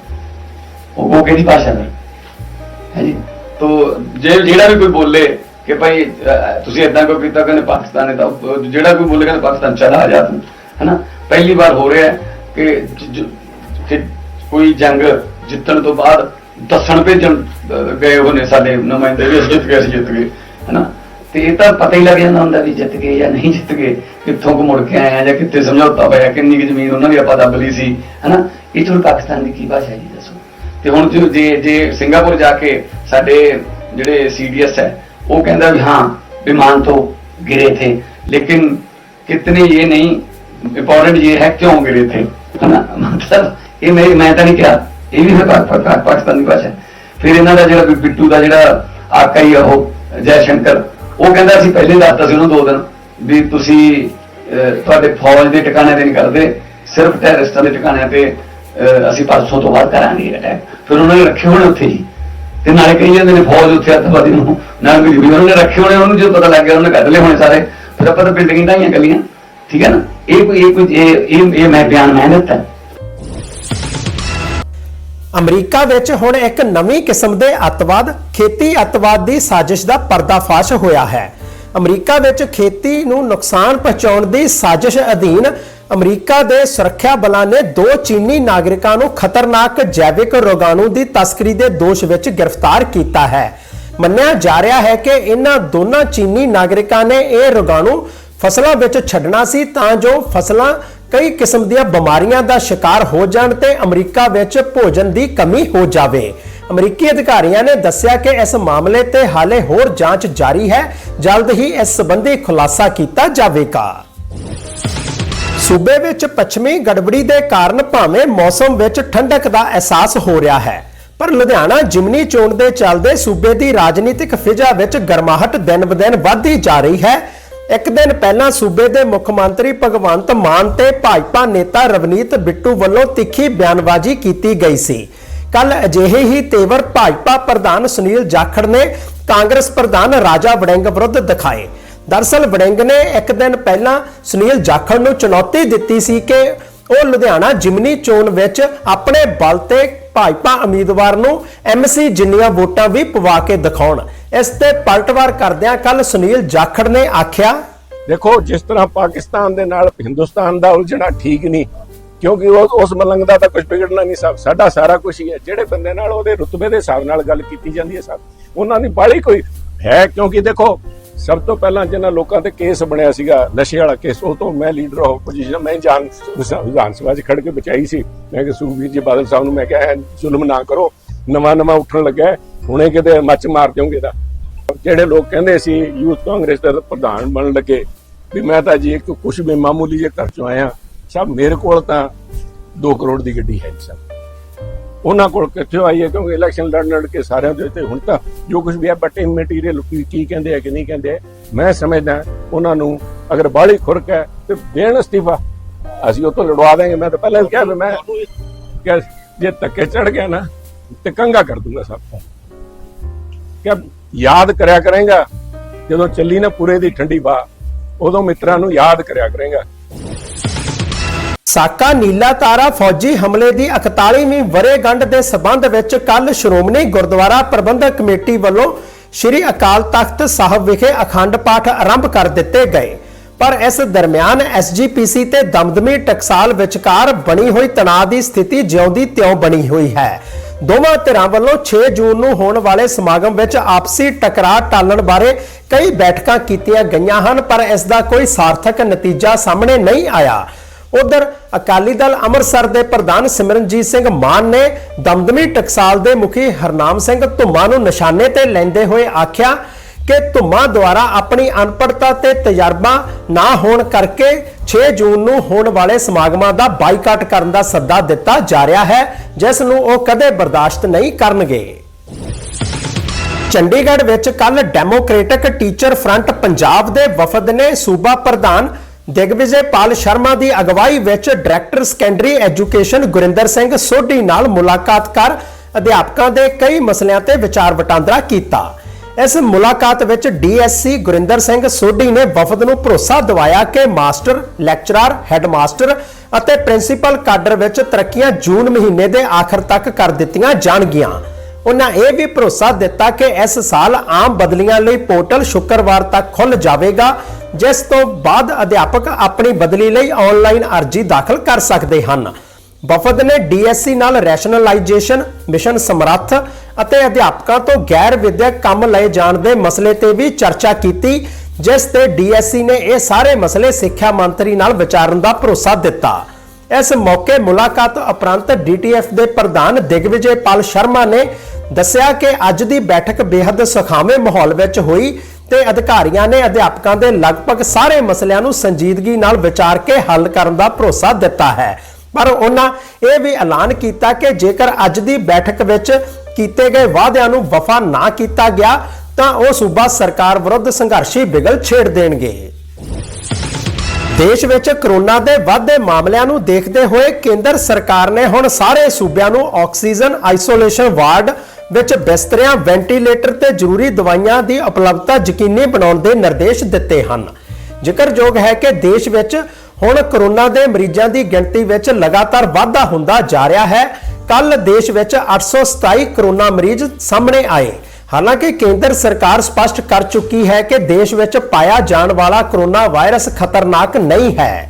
ਉਹ ਉਹ ਕਿਹੜੀ ਭਾਸ਼ਾ ਹੈ ਹੈ ਜੀ? ਤੋ ਜੇ ਜਿਹੜਾ ਵੀ ਕੋਈ ਬੋਲੇ ਕਿ ਭਾਈ ਤੁਸੀਂ ਇਦਾਂ ਕਿਉਂ ਕੀਤਾ? ਕਹਿੰਦੇ ਪਾਕਿਸਤਾਨ ਹੈ ਤਾਂ ਜਿਹੜਾ ਕੋਈ ਬੋਲੇ ਕਹਿੰਦੇ ਪਾਕਿਸਤਾਨ ਚਲਾ ਜਾ ਤੂੰ। ਹੈਨਾ? ਪਹਿਲੀ ਵਾਰ ਹੋ ਰਿਹਾ ਕਿ ਜ- ਜ- ਕਿ ਕੋਈ ਜੰਗ ਜਿੱਤਣ ਤੋਂ ਬਾਅਦ ਦੱਸਣ ਭੇਜਣ ਅਹ, ਗਏ ਹੋਣੇ ਸਾਡੇ ਨੁਮਾਇੰਦੇ ਵੀ ਅਸੀਂ ਜਿੱਤ ਗਏ ਅਸੀਂ ਜਿੱਤ ਗਏ ਹੈਨਾ ਤੇ ਇਹ ਤਾਂ ਪਤਾ ਹੀ ਲੱਗ ਜਾਂਦਾ ਹੁੰਦਾ ਵੀ ਜਿੱਤ ਗਏ ਜਾਂ ਨਹੀਂ ਜਿੱਤ ਗਏ ਕਿੱਥੋਂ ਕੋ ਮੁੜ ਕੇ ਆਏ ਆ ਜਾਂ ਕਿੱਥੇ ਸਮਝੌਤਾ ਹੋਇਆ ਕਿੰਨੀ ਕੁ ਜ਼ਮੀਨ ਉਹਨਾਂ ਦੀ ਆਪਾਂ ਦੱਬ ਲਈ ਸੀ ਹੈਨਾ ਇਹ ਤੋਂ ਪਾਕਿਸਤਾਨ ਦੀ ਕੀ ਭਾਸ਼ਾ ਹੈ ਜੀ ਦੱਸੋ ਤੇ ਹੁਣ ਜੋ ਜੇ ਜੇ ਸਿੰਗਾਪੁਰ ਜਾ ਕੇ ਸਾਡੇ ਜਿਹੜੇ ਸੀਡੀਐਸ ਹੈ ਉਹ ਕਹਿੰਦਾ ਵੀ ਹਾਂ विमान तो गिरे थे लेकिन कितने ये नहीं इम्पोर्टेंट ये है क्यों गिरे थे है ना मतलब ਇਹ ਮੈਂ ਮੈਂ ਤਾਂ ਨਹੀਂ ਕਿਹਾ। ਇਹ ਵੀ ਫਿਰ ਪਾ- ਪਾ- ਪਾਕਿਸਤਾਨੀ ਭਾਸ਼ਾ ਫਿਰ ਇਹਨਾਂ ਦਾ ਜਿਹੜਾ ਬਿੱਟੂ ਦਾ ਜਿਹੜਾ ਆਕਾ ਹੀ ਆ ਉਹ ਜੈ ਸ਼ੰਕਰ ਉਹ ਕਹਿੰਦਾ ਅਸੀਂ ਪਹਿਲੇ ਦੱਸਤਾ ਸੀ ਉਹਨੂੰ ਦੋ ਦਿਨ ਵੀ ਤੁਸੀਂ ਅਹ, ਤੁਹਾਡੇ ਫੌਜ ਦੇ ਟਿਕਾਣੇ ਤੇ ਨਹੀਂ ਕਰਦੇ ਸਿਰਫ ਟੈਰਰਿਸਟਾਂ ਦੇ ਟਿਕਾਣਿਆਂ ਤੇ ਅਸੀਂ ਪਰਸੋਂ ਤੋਂ ਬਾਅਦ ਕਰਾਂਗੇ ਅਟੈਕ ਫਿਰ ਉਹਨਾਂ ਨੇ ਰੱਖੇ ਹੋਣੇ ਉੱਥੇ ਹੀ ਤੇ ਨਾਲੇ ਕਹੀ ਜਾਂਦੇ ਨੇ ਫੌਜ ਉੱਥੇ ਅੱਤਵਾਦੀ ਨੂੰ ਨਾਲ ਵੀ ਉਹਨਾਂ ਨੇ ਰੱਖੇ ਹੋਣੇ ਉਹਨੂੰ ਜਦੋਂ ਪਤਾ ਲੱਗ ਗਿਆ ਉਹਨੇ ਕੱਢ ਲਏ ਹੋਣੇ ਸਾਰੇ। ਫਿਰ ਆਪਾਂ ਤਾਂ ਬਿਲਡਿੰਗ ਢਾਈਆਂ ਗਲੀਆਂ ਠੀਕ ਹੈ ਨਾ? ਇਹ ਕੋਈ ਇਹ ਕੋਈ ਇਹ ਇਹ ਇਹ ਮੈਂ ਬਿਆਨ ਮੈਂ ਦਿੱਤਾ। ਅਮਰੀਕਾ ਵਿੱਚ ਹੁਣ ਇੱਕ ਨਵੀਂ ਕਿਸਮ ਦੇ ਅੱਤਵਾਦ, ਖੇਤੀ ਅੱਤਵਾਦ ਦੀ ਸਾਜ਼ਿਸ਼ ਦਾ ਪਰਦਾਫਾਸ਼ ਹੋਇਆ ਹੈ। ਅਮਰੀਕਾ ਵਿੱਚ ਖੇਤੀ ਨੂੰ ਨੁਕਸਾਨ ਪਹੁੰਚਾਉਣ ਦੀ ਸਾਜ਼ਿਸ਼ ਅਧੀਨ ਅਮਰੀਕਾ ਦੇ ਸੁਰੱਖਿਆ ਬਲਾਂ ਨੇ ਦੋ ਚੀਨੀ ਨਾਗਰਿਕਾਂ ਨੂੰ ਖਤਰਨਾਕ ਜੈਵਿਕ ਰੋਗਾਣੂ ਦੀ ਤਸਕਰੀ ਦੇ ਦੋਸ਼ ਵਿੱਚ ਗ੍ਰਿਫਤਾਰ ਕੀਤਾ ਹੈ। ਮੰਨਿਆ ਜਾ ਰਿਹਾ ਹੈ ਕਿ ਇਹਨਾਂ ਦੋਨਾਂ ਚੀਨੀ ਨਾਗਰਿਕਾਂ ਨੇ ਇਹ ਰੋਗਾਣੂ ਫਸਲਾਂ ਵਿੱਚ ਛੱਡਣਾ ਸੀ ਤਾਂ ਜੋ ਫਸਲਾਂ ਕਈ ਕਿਸਮ ਦੀਆਂ ਬਿਮਾਰੀਆਂ ਦਾ ਸ਼ਿਕਾਰ ਹੋ ਜਾਣ ਤੇ ਅਮਰੀਕਾ ਵਿੱਚ ਭੋਜਨ ਦੀ ਕਮੀ ਹੋ ਜਾਵੇ। ਅਮਰੀਕੀ ਅਧਿਕਾਰੀਆਂ ਨੇ ਦੱਸਿਆ ਕਿ ਇਸ ਮਾਮਲੇ ਤੇ ਹਾਲੇ ਹੋਰ ਜਾਂਚ ਜਾਰੀ ਹੈ। ਜਲਦ ਹੀ ਇਸ ਸੰਬੰਧੀ ਖੁਲਾਸਾ ਕੀਤਾ ਜਾਵੇਗਾ। ਸੂਬੇ ਵਿੱਚ ਪੱਛਮੀ ਗੜਬੜੀ ਦੇ ਕਾਰਨ ਭਾਵੇਂ ਮੌਸਮ ਵਿੱਚ ਠੰਡਕ ਦਾ ਅਹਿਸਾਸ ਹੋ ਰਿਹਾ ਹੈ, ਪਰ ਲੁਧਿਆਣਾ ਜਿਮਨੀ ਚੋਣ ਦੇ ਚੱਲਦੇ ਸੂਬੇ ਦੀ ਰਾਜਨੀਤਿਕ ਫਿਜ਼ਾ ਵਿੱਚ ਗਰਮਾਹਟ ਦਿਨ-ਬਦਿਨ ਵੱਧਦੀ ਜਾ ਰਹੀ ਹੈ। ਇੱਕ ਦਿਨ ਪਹਿਲਾਂ ਸੂਬੇ ਦੇ ਮੁੱਖ ਮੰਤਰੀ ਭਗਵੰਤ ਮਾਨ ਤੇ ਭਾਜਪਾ ਨੇਤਾ ਰਵਨੀਤ ਬਿੱਟੂ ਵੱਲੋਂ ਤਿੱਖੀ ਬਿਆਨਬਾਜ਼ੀ ਕੀਤੀ ਗਈ ਸੀ। ਕੱਲ ਅਜਿਹੇ ਹੀ ਤੇਵਰ ਭਾਜਪਾ ਪ੍ਰਧਾਨ ਸੁਨੀਲ ਜਾਖੜ ਨੇ ਕਾਂਗਰਸ ਪ੍ਰਧਾਨ ਰਾਜਾ ਵੜਿੰਗ ਵਿਰੁੱਧ ਦਿਖਾਏ। ਦਰਸਲ ਵੜਿੰਗ ਨੇ ਇੱਕ ਦਿਨ ਪਹਿਲਾਂ ਸੁਨੀਲ ਜਾਖੜ ਨੂੰ ਚੁਣੌਤੀ ਦਿੱਤੀ ਸੀ ਕਿ ਉਹ ਲੁਧਿਆਣਾ ਜਿਮਨੀ ਚੋਣ ਵਿੱਚ ਆਪਣੇ ਬਲ ਤੇ ਭਾਜਪਾ ਉਮੀਦਵਾਰ ਨੂੰ ਐਮਸੀ ਜਿੰਨੀਆਂ ਵੋਟਾਂ ਵੀ ਪਵਾ ਕੇ ਦਿਖਾਉਣ। ਇਸ ਤੇ ਪਲਟਵਾਰ ਕਰਦਿਆਂ ਕੱਲ ਸੁਨੀਲ ਜਾਖੜ ਨੇ ਆਖਿਆ, ਦੇਖੋ, ਜਿਸ ਤਰ੍ਹਾਂ ਪਾਕਿਸਤਾਨ ਦੇ ਨਾਲ ਹਿੰਦੁਸਤਾਨ ਦਾ ਉਲਝਣਾ ਠੀਕ ਨਹੀਂ, ਕਿਉਂਕਿ ਉਹ ਉਸ ਮਲੰਗ ਦਾ ਤਾਂ ਕੁਝ ਵਿਗੜਨਾ ਨਹੀਂ ਸਭ ਸਾਡਾ ਸਾਰਾ ਕੁਝ ਹੀ ਹੈ। ਜਿਹੜੇ ਬੰਦੇ ਨਾਲ ਉਹਦੇ ਰੁਤਬੇ ਦੇ ਹਿਸਾਬ ਨਾਲ ਗੱਲ ਕੀਤੀ ਜਾਂਦੀ ਹੈ ਸਭ ਉਹਨਾਂ ਦੀ ਬਾਲੀ ਕੋਈ ਹੈ ਕਿਉਂਕਿ ਦੇਖੋ ਸਭ ਤੋਂ ਪਹਿਲਾਂ ਜਿਹਨਾਂ ਲੋਕਾਂ ਤੇ ਕੇਸ ਬਣਿਆ ਸੀਗਾ, ਨਸ਼ੇ ਵਾਲਾ ਕੇਸ, ਉਹ ਤੋਂ ਮੈਂ ਲੀਡਰ ਆਫ ਪੋਜੀਸ਼ਨ ਮੈਂ ਜਾਨ ਵਿਧਾਨ ਸਭਾ 'ਚ ਖੜ ਕੇ ਬਚਾਈ ਸੀ। ਮੈਂ ਕਿ ਸੁਖਬੀਰ ਜੀ ਬਾਦਲ ਸਾਹਿਬ ਨੂੰ ਮੈਂ ਕਿਹਾ ਜ਼ੁਲਮ ਨਾ ਕਰੋ, ਨਵਾਂ ਨਵਾਂ ਉੱਠਣ ਲੱਗਾ ਹੁਣੇ ਕਿਤੇ ਮੱਚ ਮਾਰ ਦਿਓਗੇ ਦਾ ਜਿਹੜੇ ਲੋਕ ਕਹਿੰਦੇ ਸੀ, ਯੂਥ ਕਾਂਗਰਸ ਦਾ ਪ੍ਰਧਾਨ ਬਣਨ ਲੱਗੇ, ਵੀ ਮੈਂ ਤਾਂ ਜੀ ਇੱਕ ਕੁਛ ਵੀ ਮਾਮੂਲੀ ਜਿਹੇ ਘਰ ਚੋਂ ਆਇਆ, ਸਭ ਮੇਰੇ ਕੋਲ ਤਾਂ 2 ਕਰੋੜ ਦੀ ਗੱਡੀ ਹੈ ਸਭ। ਉਹਨਾਂ ਕੋਲ ਕਿੱਥੇ ਆਈ ਹੈ? ਕਿਉਂਕਿ ਇਲੈਕਸ਼ਨ ਲੜ ਲੜ ਕੇ ਸਾਰਿਆਂ ਦੇ ਤੇ ਹੁਣ ਤਾਂ ਜੋ ਕੁਝ ਵੀ ਹੈ ਬਟ ਮਟੀਰੀਅਲ ਕੀ ਕਹਿੰਦੇ ਆ ਕਿ ਨਹੀਂ ਕਹਿੰਦੇ ਮੈਂ ਸਮਝਦਾ ਉਹਨਾਂ ਨੂੰ ਅਗਰ ਬਾਹਲੀ ਖੁਰਕ ਹੈ ਤੇ ਦੇਣ ਅਸਤੀਫਾ। ਅਸੀਂ ਉਹ ਤੋਂ ਲੜਵਾ ਦੇਂਗੇ ਮੈਂ ਤਾਂ ਪਹਿਲਾਂ ਹੀ ਕਿਹਾ ਵੀ ਮੈਂ ਕਿ ਜੇ ਧੱਕੇ ਚੜ ਗਿਆ ਨਾ ਤੇ ਕੰਗਾ ਕਰ ਦੂੰਗਾ ਸਭ ਤੋਂ। ਕਿ ਯਾਦ ਕਰਿਆ ਕਰੇਗਾ। ਜਦੋਂ ਚੱਲੀ ਨਾ ਪੂਰੇ ਦੀ ਠੰਡੀ ਬਾ ਉਦੋਂ ਮਿੱਤਰਾਂ ਨੂੰ ਯਾਦ ਕਰਿਆ ਕਰੇਗਾ। ਸਾਕਾ ਨੀਲਾ ਤਾਰਾ, ਫੌਜੀ ਹਮਲੇ ਦੀ 41ਵੀਂ ਵਰੇਗੰਢ ਦੇ ਸਬੰਧ ਵਿੱਚ ਕੱਲ ਸ਼੍ਰੋਮਣੀ ਗੁਰਦੁਆਰਾ ਪ੍ਰਬੰਧਕ ਕਮੇਟੀ ਵੱਲੋਂ ਸ੍ਰੀ ਅਕਾਲ ਤਖਤ ਸਾਹਿਬ ਵਿਖੇ ਅਖੰਡ ਪਾਠ ਆਰੰਭ ਕਰ ਦਿੱਤੇ ਗਏ। ਪਰ ਇਸ ਦਰਮਿਆਨ ਐਸਜੀਪੀਸੀ ਤੇ ਦਮਦਮੀ ਟਕਸਾਲ ਵਿਚਕਾਰ ਬਣੀ ਹੋਈ ਤਣਾਅ ਦੀ ਸਥਿਤੀ ਜਿਉਂਦੀ ਤਿਉਂ ਬਣੀ ਹੋਈ ਹੈ। ਦੋਵਾਂ ਧਿਰਾਂ ਵੱਲੋਂ 6 ਜੂਨ ਨੂੰ ਹੋਣ ਵਾਲੇ ਸਮਾਗਮ ਵਿੱਚ ਆਪਸੀ ਟਕਰਾਅ ਟਾਲਣ ਬਾਰੇ ਕਈ ਬੈਠਕਾਂ ਕੀਤੀਆਂ ਗਈਆਂ ਹਨ, ਪਰ ਇਸ ਦਾ ਕੋਈ ਸਾਰਥਕ ਨਤੀਜਾ ਸਾਹਮਣੇ ਨਹੀਂ ਆਇਆ। ਉਧਰ ਅਕਾਲੀ ਦਲ ਅੰਮ੍ਰਿਤਸਰ ਦੇ ਪ੍ਰਧਾਨ ਸਿਮਰਨਜੀਤ ਸਿੰਘ ਮਾਨ ਨੇ ਦਮਦਮੀ ਟਕਸਾਲ ਦੇ ਮੁਖੀ ਹਰਨਾਮ ਸਿੰਘ ਧੁੰਮਾ ਨੂੰ ਨਿਸ਼ਾਨੇ ਤੇ ਲੈਂਦੇ ਹੋਏ ਆਖਿਆ ਕਿ ਧੁਮਾ ਦੁਆਰਾ ਆਪਣੀ ਅਨਪੜਤਾ ਤੇ ਤਜਰਬਾ ਨਾ ਹੋਣ ਕਰਕੇ 6 ਜੂਨ ਨੂੰ ਹੋਣ ਵਾਲੇ ਸਮਾਗਮਾਂ ਦਾ ਬਾਈਕਾਟ ਕਰਨ ਦਾ ਸੱਦਾ ਦਿੱਤਾ ਜਾ ਰਿਹਾ ਹੈ, ਜਿਸ ਨੂੰ ਉਹ ਕਦੇ ਬਰਦਾਸ਼ਤ ਨਹੀਂ ਕਰਨਗੇ। ਚੰਡੀਗੜ੍ਹ ਵਿੱਚ ਕੱਲ ਡੈਮੋਕ੍ਰੈਟਿਕ ਟੀਚਰ ਫਰੰਟ ਪੰਜਾਬ ਦੇ ਵਫਦ ਨੇ ਸੂਬਾ ਪ੍ਰਧਾਨ ਦਿਗਵਿਜੇ ਪਾਲ ਸ਼ਰਮਾ ਦੀ ਅਗਵਾਈ ਵਿੱਚ director secondary education Gurinder Singh Sodhi ਨਾਲ ਮੁਲਾਕਾਤ ਕਰ ਅਧਿਆਪਕਾਂ ਦੇ ਕਈ ਮਸਲਿਆਂ ਤੇ ਵਿਚਾਰ ਵਟਾਂਦਰਾ ਕੀਤਾ। ਇਸ ਮੁਲਾਕਾਤ ਵਿੱਚ ਡੀਐਸਸੀ ਗੁਰਿੰਦਰ ਸਿੰਘ ਸੋਢੀ ਨੇ ਵਫਦ ਨੂੰ ਭਰੋਸਾ ਦਿਵਾਇਆ ਕਿ ਮਾਸਟਰ, ਲੈਕਚਰਰ, ਹੈੱਡਮਾਸਟਰ ਅਤੇ ਪ੍ਰਿੰਸੀਪਲ ਕਾਡਰ ਵਿੱਚ ਤਰੱਕੀਆਂ ਜੂਨ ਮਹੀਨੇ ਦੇ ਆਖਰ ਤੱਕ ਕਰ ਦਿੱਤੀਆਂ ਜਾਣਗੀਆਂ। ਉਹਨਾਂ ਇਹ ਵੀ ਭਰੋਸਾ ਦਿੱਤਾ ਕਿ ਇਸ ਸਾਲ ਆਮ ਬਦਲੀਆਂ ਲਈ ਪੋਰਟਲ ਸ਼ੁੱਕਰਵਾਰ ਤੱਕ ਖੁੱਲ ਜਾਵੇਗਾ ਜਿਸ ਤੋਂ ਬਾਅਦ ਅਧਿਆਪਕ ਆਪਣੀ ਬਦਲੀ ਲਈ ਆਨਲਾਈਨ ਅਰਜ਼ੀ ਦਾਖਲ ਕਰ ਸਕਦੇ ਹਨ। ਵਫਦ ਨੇ ਡੀਐਸਸੀ ਨਾਲ ਰੈਸ਼ਨਲਾਈਜੇਸ਼ਨ ਮਿਸ਼ਨ ਸਮਰੱਥ ਅਤੇ ਅਧਿਆਪਕਾਂ ਤੋਂ ਗੈਰ ਵਿਦਿਅਕ ਕੰਮ ਲਏ ਜਾਣ ਦੇ ਮਸਲੇ ਤੇ ਵੀ ਚਰਚਾ ਕੀਤੀ, ਜਿਸ ਤੇ ਡੀਐਸਸੀ ਨੇ ਇਹ ਸਾਰੇ ਮਸਲੇ ਸਿੱਖਿਆ ਮੰਤਰੀ ਨਾਲ ਵਿਚਾਰਨ ਦਾ ਭਰੋਸਾ ਦਿੱਤਾ। ਇਸ ਮੌਕੇ ਮੁਲਾਕਾਤ ਉਪਰੰਤ ਡੀਟੀਐਫ ਦੇ ਪ੍ਰਧਾਨ ਦਿਗਵਿਜੇ ਪਾਲ ਸ਼ਰਮਾ ਨੇ ਦੱਸਿਆ ਕਿ ਅੱਜ ਦੀ ਬੈਠਕ ਬੇहद ਸੁਖਾਵੇਂ ਮਾਹੌਲ ਵਿੱਚ ਹੋਈ ਤੇ ਅਧਿਕਾਰੀਆਂ ਨੇ ਅਧਿਆਪਕਾਂ ਦੇ ਲਗਭਗ ਸਾਰੇ ਮਸਲਿਆਂ ਨੂੰ ਸੰਜੀਦਗੀ ਨਾਲ ਵਿਚਾਰ ਕੇ ਹੱਲ ਕਰਨ ਦਾ ਭਰੋਸਾ ਦਿੱਤਾ ਹੈ। ਪਰ ਉਹਨਾਂ ਇਹ ਵੀ ਐਲਾਨ ਕੀਤਾ ਕਿ ਜੇਕਰ ਅੱਜ ਦੀ ਬੈਠਕ ਵਿੱਚ ਕੀਤੇ ਗਏ ਵਾਅਦਿਆਂ ਨੂੰ ਵਫਾ ਨਾ ਕੀਤਾ ਗਿਆ, ਤਾਂ ਉਹ ਸੂਬਾ ਸਰਕਾਰ ਵਿਰੁੱਧ ਸੰਘਰਸ਼ੀ ਬਿਗਲ ਛੇੜ ਦੇਣਗੇ। ਦੇਸ਼ ਵਿੱਚ ਕਰੋਨਾ ਦੇ ਵਾਧੇ ਮਾਮਲਿਆਂ ਨੂੰ ਦੇਖਦੇ ਹੋਏ ਕੇਂਦਰ ਸਰਕਾਰ ਨੇ ਹੁਣ ਸਾਰੇ ਸੂਬਿਆਂ ਨੂੰ ਆਕਸੀਜਨ ਆਈਸੋਲੇਸ਼ਨ ਵਾਰਡ ਵਿੱਚ ਬਿਸਤਰਿਆਂ, ਵੈਂਟੀਲੇਟਰ ਤੇ ਜ਼ਰੂਰੀ ਦਵਾਈਆਂ ਦੀ ਉਪਲਬਧਤਾ ਯਕੀਨੀ ਬਣਾਉਣ ਦੇ ਨਿਰਦੇਸ਼ ਦਿੱਤੇ ਹਨ। ਜ਼ਿਕਰਯੋਗ ਹੈ ਕਿ ਦੇਸ਼ ਵਿੱਚ ਹੁਣ ਕਰੋਨਾ ਦੇ ਮਰੀਜ਼ਾਂ ਦੀ ਗਿਣਤੀ ਵਿੱਚ ਲਗਾਤਾਰ ਵਾਧਾ ਹੁੰਦਾ ਜਾ ਰਿਹਾ ਹੈ। ਕੱਲ ਦੇਸ਼ ਵਿੱਚ 827 ਕਰੋਨਾ ਮਰੀਜ਼ ਸਾਹਮਣੇ ਆਏ। ਹਾਲਾਂਕਿ ਕੇਂਦਰ ਸਰਕਾਰ ਸਪਸ਼ਟ ਕਰ ਚੁੱਕੀ ਹੈ ਕਿ ਦੇਸ਼ ਵਿੱਚ ਪਾਇਆ ਜਾਣ ਵਾਲਾ ਕਰੋਨਾ ਵਾਇਰਸ ਖਤਰਨਾਕ ਨਹੀਂ ਹੈ।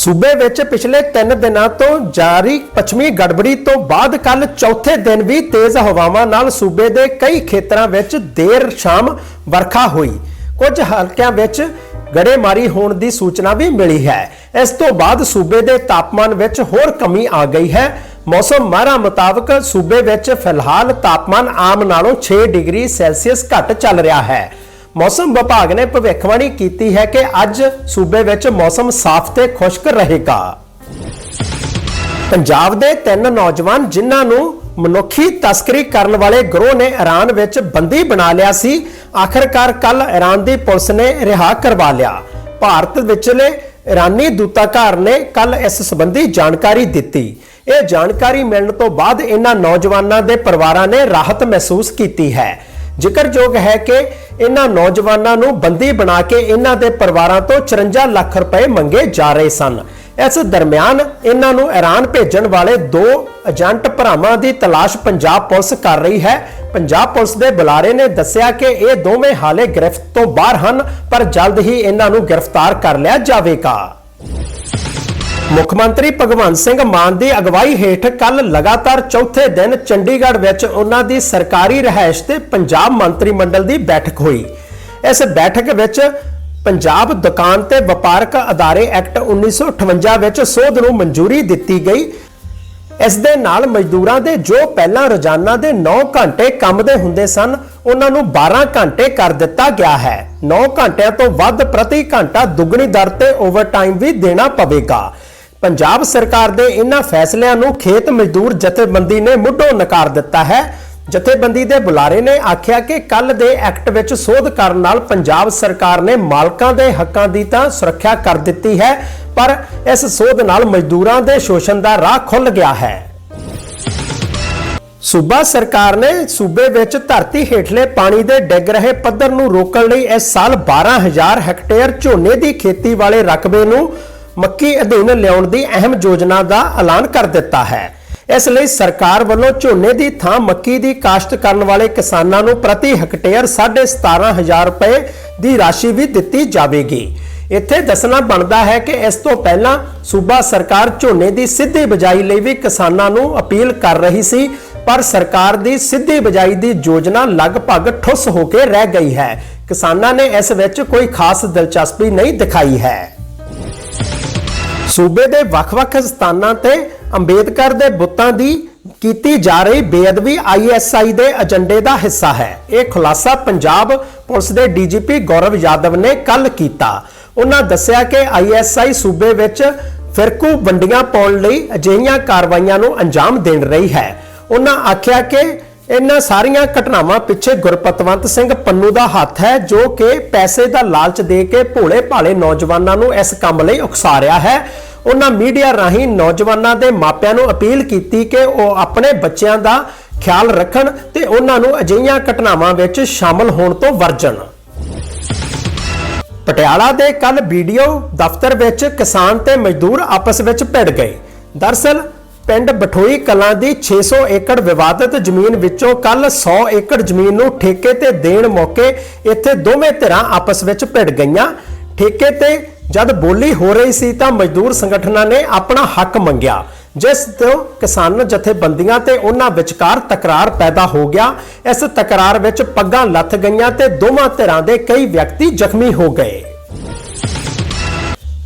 ਸੂਬੇ ਵਿੱਚ ਪਿਛਲੇ 3 ਦਿਨਾਂ ਤੋਂ ਜਾਰੀ ਪੱਛਮੀ ਗੜਬੜੀ ਤੋਂ ਬਾਅਦ ਕੱਲ ਚੌਥੇ ਦਿਨ ਵੀ ਤੇਜ਼ ਹਵਾਵਾਂ ਨਾਲ ਸੂਬੇ ਦੇ ਕਈ ਖੇਤਰਾਂ ਵਿੱਚ ਦੇਰ ਸ਼ਾਮ ਵਰਖਾ ਹੋਈ। ਕੁਝ ਹਲਕਿਆਂ ਵਿੱਚ ਗੜੇਮਾਰੀ ਹੋਣ ਦੀ ਸੂਚਨਾ ਵੀ ਮਿਲੀ ਹੈ। ਇਸ ਤੋਂ ਬਾਅਦ ਸੂਬੇ ਦੇ ਤਾਪਮਾਨ ਵਿੱਚ ਹੋਰ ਕਮੀ ਆ ਗਈ ਹੈ। ਮੌਸਮ ਮਾਹਰਾਂ ਮੁਤਾਬਕ ਸੂਬੇ ਵਿੱਚ ਫਿਲਹਾਲ ਤਾਪਮਾਨ ਆਮ ਨਾਲੋਂ 6 ਡਿਗਰੀ ਸੈਲਸੀਅਸ ਘੱਟ ਚੱਲ ਰਿਹਾ ਹੈ। ਮੌਸਮ ਵਿਭਾਗ ਨੇ ਭਵਿੱਖਬਾਣੀ ਕੀਤੀ ਹੈ ਕਿ ਅੱਜ ਸੂਬੇ ਵਿੱਚ ਮੌਸਮ ਸਾਫ਼ ਤੇ ਖੁਸ਼ਕ ਰਹੇਗਾ। ਪੰਜਾਬ ਦੇ ਤਿੰਨ ਨੌਜਵਾਨ ਜਿਨ੍ਹਾਂ ਨੂੰ ਮਨੁੱਖੀ ਤਸਕਰੀ ਕਰਨ ਵਾਲੇ ਗਰੋਹ ਨੇ ਈਰਾਨ ਵਿੱਚ ਬੰਦੀ ਬਣਾ ਲਿਆ ਸੀ, ਆਖਰਕਾਰ ਕੱਲ ਈਰਾਨ ਦੀ ਪੁਲਿਸ ਨੇ ਰਿਹਾ ਕਰਵਾ ਲਿਆ। ਭਾਰਤ ਵਿਚਲੇ ਈਰਾਨੀ ਦੂਤਾਘਰ ਨੇ ਕੱਲ ਇਸ ਸੰਬੰਧੀ ਜਾਣਕਾਰੀ ਦਿੱਤੀ। ਇਹ ਜਾਣਕਾਰੀ ਮਿਲਣ ਤੋਂ ਬਾਅਦ ਇਹਨਾਂ ਨੌਜਵਾਨਾਂ ਦੇ ਪਰਿਵਾਰਾਂ ਨੇ ਰਾਹਤ ਮਹਿਸੂਸ ਕੀਤੀ ਹੈ। ਜ਼ਿਕਰਯੋਗ ਹੈ ਕਿ ਇਹਨਾਂ ਨੌਜਵਾਨਾਂ ਨੂੰ ਬੰਦੀ ਬਣਾ ਕੇ ਇਹਨਾਂ ਦੇ ਪਰਿਵਾਰਾਂ ਤੋਂ 54 ਲੱਖ ਰੁਪਏ ਮੰਗੇ ਜਾ ਰਹੇ ਸਨ। ਇਸ ਦਰਮਿਆਨ ਇਹਨਾਂ ਨੂੰ ਈਰਾਨ ਭੇਜਣ ਵਾਲੇ ਦੋ ਏਜੰਟ ਭਰਾਵਾਂ ਦੀ ਤਲਾਸ਼ ਪੰਜਾਬ ਪੁਲਿਸ ਕਰ ਰਹੀ ਹੈ। ਪੰਜਾਬ ਪੁਲਿਸ ਦੇ ਬੁਲਾਰੇ ਨੇ ਦੱਸਿਆ ਕਿ ਇਹ ਦੋਵੇਂ ਹਾਲੇ ਗ੍ਰਿਫਤ ਤੋਂ ਬਾਹਰ ਹਨ, ਪਰ ਜਲਦ ਹੀ ਇਹਨਾਂ ਨੂੰ ਗ੍ਰਿਫਤਾਰ ਕਰ ਲਿਆ ਜਾਵੇਗਾ। ਮੁੱਖ ਮੰਤਰੀ ਭਗਵੰਤ ਸਿੰਘ ਮਾਨ ਦੀ ਅਗਵਾਈ ਹੇਠ ਕੱਲ ਲਗਾਤਾਰ ਚੌਥੇ ਦਿਨ ਚੰਡੀਗੜ੍ਹ ਵਿੱਚ ਉਹਨਾਂ ਦੀ ਸਰਕਾਰੀ ਰਿਹਾਇਸ਼ ਤੇ ਪੰਜਾਬ ਮੰਤਰੀ ਮੰਡਲ ਦੀ ਬੈਠਕ ਹੋਈ। ਇਸ ਬੈਠਕ ਵਿੱਚ ਪੰਜਾਬ ਦੁਕਾਨ ਤੇ ਵਪਾਰਕ ਅਦਾਰੇ ਐਕਟ 1958 ਵਿੱਚ ਸੋਧ ਨੂੰ ਮਨਜ਼ੂਰੀ ਦਿੱਤੀ ਗਈ। ਇਸ ਦੇ ਨਾਲ ਮਜ਼ਦੂਰਾਂ ਦੇ ਜੋ ਪਹਿਲਾਂ ਰੋਜ਼ਾਨਾ ਦੇ 9 ਘੰਟੇ ਕੰਮ ਦੇ ਹੁੰਦੇ ਸਨ, ਉਹਨਾਂ ਨੂੰ 12 ਘੰਟੇ ਕਰ ਦਿੱਤਾ ਗਿਆ ਹੈ। 9 ਘੰਟਿਆਂ ਤੋਂ ਵੱਧ ਪ੍ਰਤੀ ਘੰਟਾ ਦੁੱਗਣੀ ਦਰ ਤੇ ਓਵਰਟਾਈਮ ਵੀ ਦੇਣਾ ਪਵੇਗਾ। ਪੰਜਾਬ ਸਰਕਾਰ ਦੇ ਇਹਨਾਂ ਫੈਸਲਿਆਂ ਨੂੰ ਖੇਤ ਮਜ਼ਦੂਰ ਜਥੇਬੰਦੀ ਨੇ ਮੁੱਢੋਂ ਨਕਾਰ ਦਿੱਤਾ ਹੈ। ਜਥੇਬੰਦੀ ਦੇ ਬੁਲਾਰੇ ਨੇ ਆਖਿਆ ਕਿ ਕੱਲ ਦੇ ਐਕਟ ਵਿੱਚ ਸੋਧ ਕਰਨ ਨਾਲ ਪੰਜਾਬ ਸਰਕਾਰ ਨੇ ਮਾਲਕਾਂ ਦੇ ਹੱਕਾਂ ਦੀ ਤਾਂ ਸੁਰੱਖਿਆ ਕਰ ਦਿੱਤੀ ਹੈ, ਪਰ ਇਸ ਸੋਧ ਨਾਲ ਮਜ਼ਦੂਰਾਂ ਦੇ ਸ਼ੋਸ਼ਣ ਦਾ ਰਾਹ ਖੁੱਲ ਗਿਆ ਹੈ। ਸੂਬਾ ਸਰਕਾਰ ਨੇ ਸੂਬੇ ਵਿੱਚ ਧਰਤੀ ਹੇਠਲੇ ਪਾਣੀ ਦੇ ਡਿੱਗ ਰਹੇ ਪੱਧਰ ਨੂੰ ਰੋਕਣ ਲਈ ਇਸ ਸਾਲ 12000 ਹੈਕਟੇਅਰ ਝੋਨੇ ਦੀ ਖੇਤੀ ਵਾਲੇ ਰਕਬੇ ਨੂੰ ਮੱਕੀ ਅਧੀਨ ਲਿਆਉਣ ਦੀ ਅਹਿਮ ਯੋਜਨਾ ਦਾ ਐਲਾਨ ਕਰ ਦਿੱਤਾ ਹੈ। ਇਸ ਲਈ ਸਰਕਾਰ ਵੱਲੋਂ ਝੋਨੇ ਦੀ ਥਾਂ ਮੱਕੀ ਦੀ ਕਾਸ਼ਤ ਕਰਨ ਵਾਲੇ ਕਿਸਾਨਾਂ ਨੂੰ ਪ੍ਰਤੀ ਹੈਕਟੇਅਰ 17500 ਰੁਪਏ ਦੀ ਰਾਸ਼ੀ ਵੀ ਦਿੱਤੀ ਜਾਵੇਗੀ। ਇੱਥੇ ਦੱਸਣਾ ਬਣਦਾ ਹੈ ਕਿ ਇਸ ਤੋਂ ਪਹਿਲਾਂ ਸੂਬਾ ਸਰਕਾਰ ਝੋਨੇ ਦੀ ਸਿੱਧੀ ਬਜਾਈ ਲਈ ਵੀ ਕਿਸਾਨਾਂ ਨੂੰ ਅਪੀਲ ਕਰ ਰਹੀ ਸੀ, ਪਰ ਸਰਕਾਰ ਦੀ ਸਿੱਧੀ ਬਜਾਈ ਦੀ ਯੋਜਨਾ ਲਗਭਗ ਠੁੱਸ ਹੋ ਕੇ ਰਹਿ ਗਈ ਹੈ। ਕਿਸਾਨਾਂ ਨੇ ਇਸ ਵਿੱਚ ਕੋਈ ਖਾਸ ਦਿਲਚਸਪੀ ਨਹੀਂ ਦਿਖਾਈ ਹੈ। ਸੂਬੇ ਦੇ ਵੱਖ-ਵੱਖ ਸਥਾਨਾਂ ਤੇ ਅੰਬੇਦਕਰ ਦੇ ਬੁੱਤਾਂ ਦੀ ਕੀਤੀ ਜਾ ਰਹੀ ਬੇਅਦਬੀ ਆਈਐਸਆਈ ਦੇ ਏਜੰਡੇ ਦਾ ਹਿੱਸਾ ਹੈ। ਇਹ ਖੁਲਾਸਾ ਪੰਜਾਬ ਪੁਲਿਸ ਦੇ ਡੀਜੀਪੀ ਗੌਰਵ ਯਾਦਵ ਨੇ ਕੱਲ ਕੀਤਾ। ਉਹਨਾਂ ਦੱਸਿਆ ਕਿ ਆਈਐਸਆਈ ਸੂਬੇ ਵਿੱਚ ਫਿਰਕੂ ਵੰਡੀਆਂ ਪਾਉਣ ਲਈ ਅਜਿਹੀਆਂ ਕਾਰਵਾਈਆਂ ਨੂੰ ਅੰਜਾਮ ਦੇਣ ਰਹੀ ਹੈ। ਉਹਨਾਂ ਆਖਿਆ ਕਿ ਇਹਨਾਂ ਸਾਰੀਆਂ ਘਟਨਾਵਾਂ ਪਿੱਛੇ ਗੁਰਪਤਵੰਤ ਸਿੰਘ ਪੰਨੂ ਦਾ ਹੱਥ ਹੈ, ਜੋ ਕਿ ਪੈਸੇ ਦਾ ਲਾਲਚ ਦੇ ਕੇ ਭੋਲੇ ਭਾਲੇ ਨੌਜਵਾਨਾਂ ਨੂੰ ਇਸ ਕੰਮ ਲਈ ਉਕਸਾ ਰਿਹਾ ਹੈ। ਉਹਨਾਂ ਮੀਡੀਆ ਰਾਹੀਂ ਨੌਜਵਾਨਾਂ ਦੇ ਮਾਪਿਆਂ ਨੂੰ ਅਪੀਲ ਕੀਤੀ ਕਿ ਉਹ ਆਪਣੇ ਬੱਚਿਆਂ ਦਾ ਖਿਆਲ ਰੱਖਣ ਤੇ ਉਹਨਾਂ ਨੂੰ ਅਜਿਹੀਆਂ ਘਟਨਾਵਾਂ ਵਿੱਚ ਸ਼ਾਮਲ ਹੋਣ ਤੋਂ ਵਰਜਣ। ਪਟਿਆਲਾ ਦੇ ਕੱਲ ਵੀਡੀਓ ਦਫ਼ਤਰ ਵਿੱਚ ਕਿਸਾਨ ਤੇ ਮਜ਼ਦੂਰ ਆਪਸ ਵਿੱਚ ਭਿੜ ਗਏ। ਦਰਸਲ ਪਿੰਡ ਬਠੋਈ ਕਲਾਂ ਦੀ 600 ਏਕੜ ਵਿਵਾਦਤ ਜ਼ਮੀਨ ਵਿੱਚੋਂ ਕੱਲ 100 ਏਕੜ ਜ਼ਮੀਨ ਨੂੰ ਠੇਕੇ ਤੇ ਦੇਣ ਮੌਕੇ ਇੱਥੇ ਦੋਵੇਂ ਧਿਰਾਂ ਆਪਸ ਵਿੱਚ ਭਿੜ ਗਈਆਂ। ਠੇਕੇ ਤੇ ਜਦ ਬੋਲੀ ਹੋ ਰਹੀ ਸੀ ਤਾਂ ਮਜ਼ਦੂਰ ਸੰਗਠਨਾਂ ਨੇ ਆਪਣਾ ਹੱਕ ਮੰਗਿਆ। ਜਿਸ ਤੋਂ ਕਿਸਾਨ ਜਥੇਬੰਦੀਆਂ ਤੇ ਉਹਨਾਂ ਵਿਚਕਾਰ ਤਕਰਾਰ ਪੈਦਾ ਹੋ ਗਿਆ। ਇਸ ਤਕਰਾਰ ਵਿੱਚ ਪੱਗਾਂ ਲੱਥ ਗਈਆਂ ਤੇ ਦੋਵਾਂ ਧਿਰਾਂ ਦੇ ਕਈ ਵਿਅਕਤੀ ਜ਼ਖਮੀ ਹੋ ਗਏ।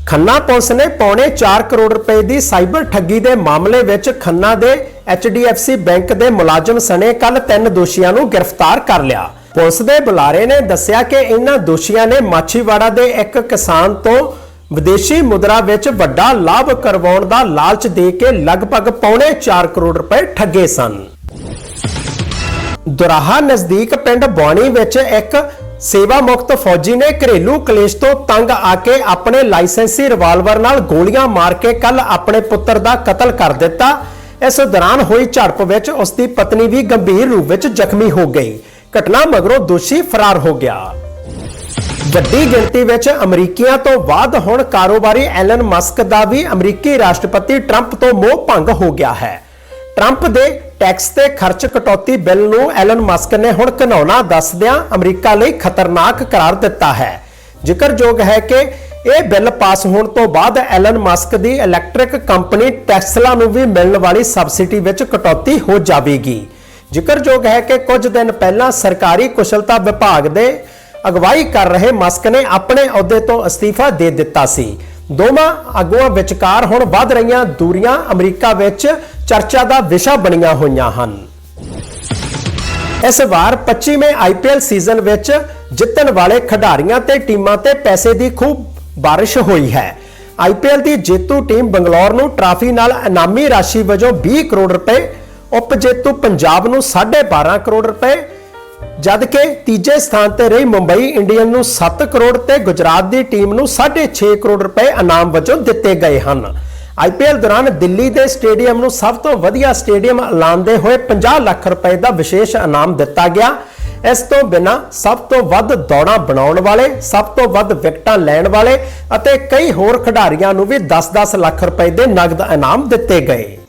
ਖੰਨਾ ਪੁਲਿਸ ਨੇ ਪੌਣੇ 4 ਕਰੋੜ ਰੁਪਏ ਦੀ ਸਾਈਬਰ ਠੱਗੀ ਦੇ ਮਾਮਲੇ ਵਿੱਚ ਖੰਨਾ ਦੇ HDFC ਬੈਂਕ ਦੇ ਮੁਲਾਜ਼ਮ ਸਣੇ ਕੱਲ ਤਿੰਨ ਦੋਸ਼ੀਆਂ ਨੂੰ ਗ੍ਰਿਫਤਾਰ ਕਰ ਲਿਆ। ਪੁਲਿਸ ਦੇ ਬੁਲਾਰੇ ਨੇ ਦੱਸਿਆ ਕਿ ਇਹਨਾਂ ਦੋਸ਼ੀਆਂ ਨੇ ਮਾਛੀਵਾੜਾ ਦੇ ਇੱਕ ਕਿਸਾਨ ਤੋਂ ਵਿਦੇਸ਼ੀ ਮੁਦਰਾ ਵਿੱਚ ਵੱਡਾ ਲਾਭ ਕਰਵਾਉਣ ਦਾ ਲਾਲਚ ਦੇ ਕੇ ਲਗਭਗ ਪੌਣੇ 4 ਕਰੋੜ ਰੁਪਏ ਠੱਗੇ ਸਨ। ਦੁਰਾਹਾ ਨਜ਼ਦੀਕ ਪਿੰਡ ਬੌਣੀ ਵਿੱਚ ਇੱਕ ਸੇਵਾ ਮੁਕਤ ਫੌਜੀ ਨੇ ਘਰੇਲੂ ਕਲੇਸ਼ ਤੋਂ ਤੰਗ ਆ ਕੇ ਆਪਣੇ ਲਾਇਸੈਂਸੀ ਰਿਵਾਲਵਰ ਨਾਲ ਗੋਲੀਆਂ ਮਾਰ ਕੇ ਕੱਲ ਆਪਣੇ ਪੁੱਤਰ ਦਾ ਕਤਲ ਕਰ ਦਿੱਤਾ। ਇਸ ਦੌਰਾਨ ਹੋਈ ਝੜਪ ਵਿੱਚ ਉਸ ਦੀ ਪਤਨੀ ਵੀ ਗੰਭੀਰ ਰੂਪ ਵਿੱਚ ਜ਼ਖਮੀ ਹੋ ਗਈ। ਘਟਨਾ ਮਗਰੋਂ ਦੋਸ਼ੀ ਫਰਾਰ ਹੋ ਗਿਆ। ਵੱਡੀ ਗਿਣਤੀ ਵਿੱਚ ਅਮਰੀਕੀਆਂ ਤੋਂ ਬਾਅਦ ਹੁਣ ਕਾਰੋਬਾਰੀ ਐਲਨ ਮਸਕ ਦਾ ਵੀ ਅਮਰੀਕੀ ਰਾਸ਼ਟਰਪਤੀ ਟਰੰਪ ਤੋਂ ਮੋਹ ਭੰਗ ਹੋ ਗਿਆ ਹੈ। ਟਰੰਪ ਦੇ ਟੈਕਸ ਤੇ ਖਰਚ ਕਟੌਤੀ ਬਿੱਲ ਨੂੰ ਐਲਨ ਮਸਕ ਨੇ ਹੁਣ ਘਿਨੌਣਾ ਦੱਸਦਿਆਂ ਅਮਰੀਕਾ ਲਈ ਖਤਰਨਾਕ ਕਰਾਰ ਦਿੱਤਾ ਹੈ। ਜ਼ਿਕਰਯੋਗ ਹੈ ਕਿ ਇਹ ਬਿੱਲ ਪਾਸ ਹੋਣ ਤੋਂ ਬਾਅਦ ਐਲਨ ਮਸਕ ਦੀ ਇਲੈਕਟ੍ਰਿਕ ਕੰਪਨੀ ਟੈਸਲਾ ਨੂੰ ਵੀ ਮਿਲਣ ਵਾਲੀ ਸਬਸਿਡੀ ਵਿੱਚ ਕਟੌਤੀ ਹੋ ਜਾਵੇਗੀ। ਜ਼ਿਕਰਯੋਗ ਹੈ ਕਿ ਕੁਝ ਦਿਨ ਪਹਿਲਾਂ ਸਰਕਾਰੀ ਕੁਸ਼ਲਤਾ ਵਿਭਾਗ ਦੇ ਅਗਵਾਈ ਕਰ ਰਹੇ ਮਸਕ ਨੇ ਆਪਣੇ ਅਹੁਦੇ ਤੋਂ ਅਸਤੀਫਾ ਦੇ ਦਿੱਤਾ ਸੀ। ਦੋਵਾਂ ਆਗੂਆਂ ਵਿਚਕਾਰ ਹੁਣ ਵੱਧ ਰਹੀਆਂ ਦੂਰੀਆਂ ਅਮਰੀਕਾ ਵਿੱਚ ਚਰਚਾ ਦਾ ਵਿਸ਼ਾ ਬਣੀਆਂ ਹੋਈਆਂ ਹਨ। ਇਸ ਵਾਰ 25ਵੇਂ ਆਈਪੀਐਲ ਸੀਜ਼ਨ ਵਿੱਚ ਜਿੱਤਣ ਵਾਲੇ ਖਿਡਾਰੀਆਂ ਤੇ ਟੀਮਾਂ ਤੇ ਪੈਸੇ ਦੀ ਖੂਬ ਬਾਰਿਸ਼ ਹੋਈ ਹੈ। ਆਈਪੀਐਲ ਦੀ ਜੇਤੂ ਟੀਮ ਬੰਗਲੌਰ ਨੂੰ ਟਰਾਫੀ ਨਾਲ ਇਨਾਮੀ ਰਾਸ਼ੀ ਵਜੋਂ 20 ਕਰੋੜ ਰੁਪਏ, ਉਪ ਜੇਤੂ ਪੰਜਾਬ ਨੂੰ 12.5 ਕਰੋੜ ਰੁਪਏ ਜਦ ਕਿ ਤੀਜੇ ਸਥਾਨ ਤੇ ਰਹੀ ਮੁੰਬਈ ਇੰਡੀਅਨ ਨੂੰ 7 ਕਰੋੜ ਤੇ ਗੁਜਰਾਤ ਦੀ ਟੀਮ ਨੂੰ 6.5 ਕਰੋੜ ਰੁਪਏ ਇਨਾਮ ਵਜੋਂ ਦਿੱਤੇ ਗਏ ਹਨ। ਆਈਪੀਐਲ ਦੌਰਾਨ ਦਿੱਲੀ ਦੇ ਸਟੇਡੀਅਮ ਨੂੰ ਸਭ ਤੋਂ ਵਧੀਆ ਸਟੇਡੀਅਮ ਐਲਾਨਦੇ ਹੋਏ 50 ਲੱਖ ਰੁਪਏ ਦਾ ਵਿਸ਼ੇਸ਼ ਇਨਾਮ ਦਿੱਤਾ ਗਿਆ। ਇਸ ਤੋਂ ਬਿਨਾ ਸਭ ਤੋਂ ਵੱਧ ਦੌੜਾਂ ਬਣਾਉਣ ਵਾਲੇ, ਸਭ ਤੋਂ ਵੱਧ ਵਿਕਟਾਂ ਲੈਣ ਵਾਲੇ ਅਤੇ ਕਈ ਹੋਰ ਖਿਡਾਰੀਆਂ ਨੂੰ ਵੀ 10-10 ਲੱਖ ਰੁਪਏ ਦੇ ਨਗਦ ਇਨਾਮ ਦਿੱਤੇ ਗਏ।